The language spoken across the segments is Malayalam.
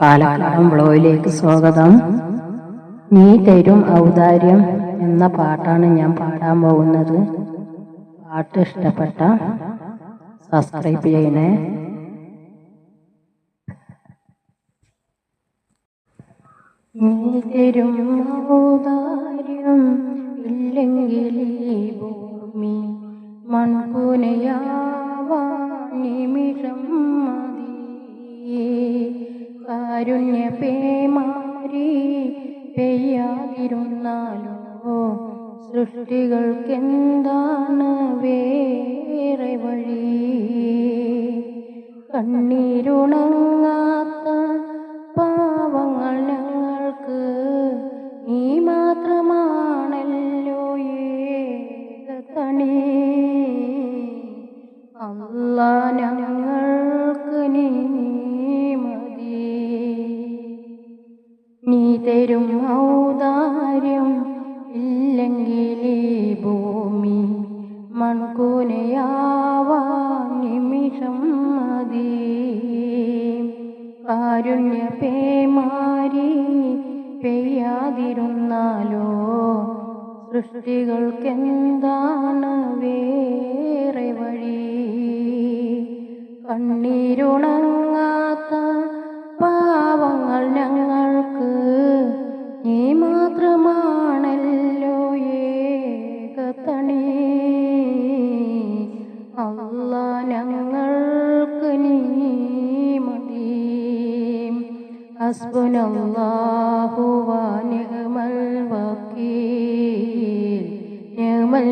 പാലക്കാടൻ ബ്ലോയിലേക്ക് സ്വാഗതം. നീ തരും ഔദാര്യം എന്ന പാട്ടാണ് ഞാൻ പാടാൻ പോകുന്നത്. പാട്ട് ഇഷ്ടപ്പെട്ട സബ്സ്ക്രൈബ് ചെയ്യണേ. നീ തരും ഔദാര്യം ഇല്ലെങ്കിൽ ഭൂമി മൺകുനയാവാൻ കാരുണ്യ പേമാരി പെയ്യാതിരുന്നാലോ സൃഷ്ടികൾക്കെന്താണ് വേറെ വഴി? കണ്ണീരുണങ്ങാത്ത സൃഷ്ടികൾക്കെന്താണ് വേറെ വഴി? കണ്ണീരുണങ്ങാത്ത പാവങ്ങൾ ഞങ്ങൾക്ക് നീ മാത്രമാണല്ലോ ഏകതണി. അല്ല ഞങ്ങൾക്ക് നീ മതി. ഹസ്ബുനല്ലാഹു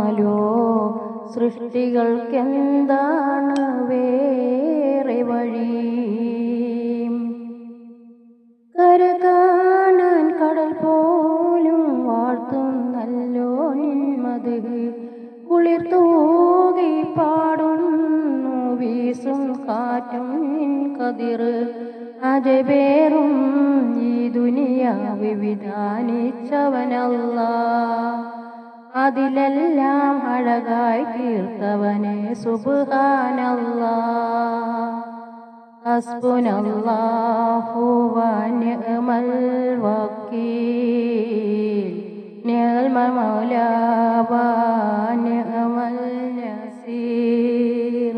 പെയ്യാതിരുന്നാലോ സൃഷ്ടികൾക്കെന്താണ് വേറെ വഴി? കര കാണാൻ കടൽ പോലും വാഴ്ത്തുന്നല്ലോ നിന്മത്. കുളിർ തൂകി പാടുന്നു വീസും കാറ്റും നിൻ കതിർ. അജബേറും ഈ ദുനിയാവ് വിധാനിച്ചവനല്ല അതിലെല്ലാം അഴകായി തീർത്തവനെ സുബാനല്ലാ ഹസ്ബുനല്ലാഹു വനിഅമൽ വക്കീൽ. നിഅൽമ നസീർ.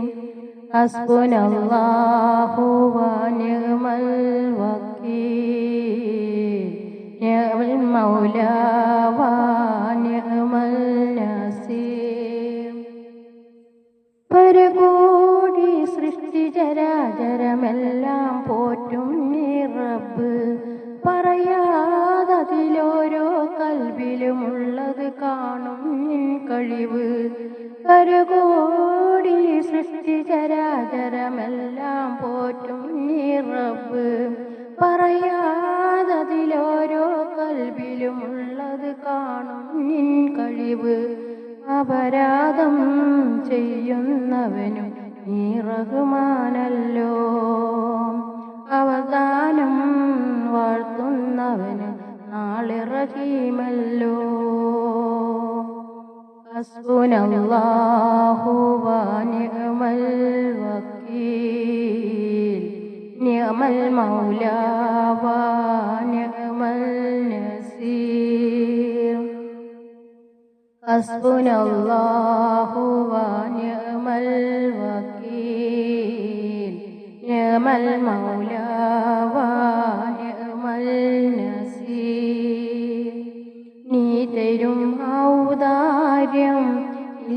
ഹസ്ബുനല്ലാഹു ചരാചരമെല്ലാം പോറ്റും നിറബ് പറയാതതിലോരോ കൽവിലുമുള്ളത് കാണും കഴിവ്. കരുകോടി സൃഷ്ടി ചരാചരമെല്ലാം പോറ്റും നിറബ് പറയാതതിലോരോ കൽവിലുമുള്ളത് കാണും നിൻ കഴിവ്. അപരാധം ചെയ്യുന്നവനും നീ റഹ്മാനല്ലോ അവദാനം വാഴ്ത്തുന്നവന് നാളെ റഹീമല്ലോ ഹസ്ബുനല്ലാഹുവാനിഅമൽ നസീർ. ഹസ്ബുനല്ലാഹു نعم المولى ونعم النصير നീ തരും ഔദാര്യം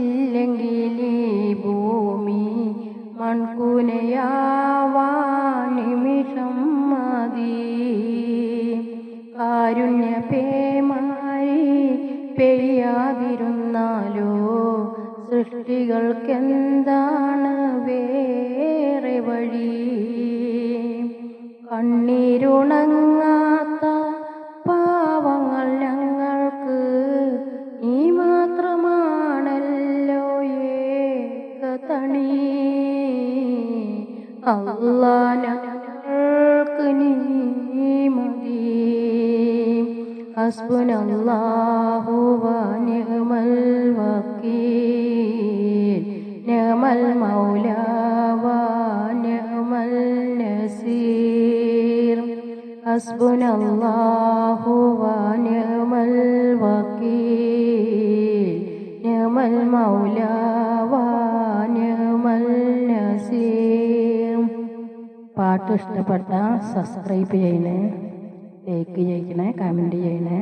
ഇല്ലെങ്കിൽ ഈ ഭൂമി മൺകുനയാവാൻ നിമിഷം മതി കാരുണ്യ പേമാരി പെയ്യാതിരുന്നാലോ സൃഷ്ടികൾക്കെന്താണ് വേറെ വഴി അല്ലാ ഞങ്ങൾക്ക് നീ മതി ഹസ്ബുനല്ലാഹു വനിഅമൽ വക്കീൽ. നിഅമൽ മൗല വനിഅമൽ നസീർ. ഹസ്ബുനല്ലാഹു വനിഅമൽ വക്കീൽ. നിഅമൽ മൗല പാട്ട് ഇഷ്ടപ്പെട്ട സബ്സ്ക്രൈബ് ചെയ്യണേ ലൈക്ക് ചെയ്യണേ കമന്റ് ചെയ്യണേ.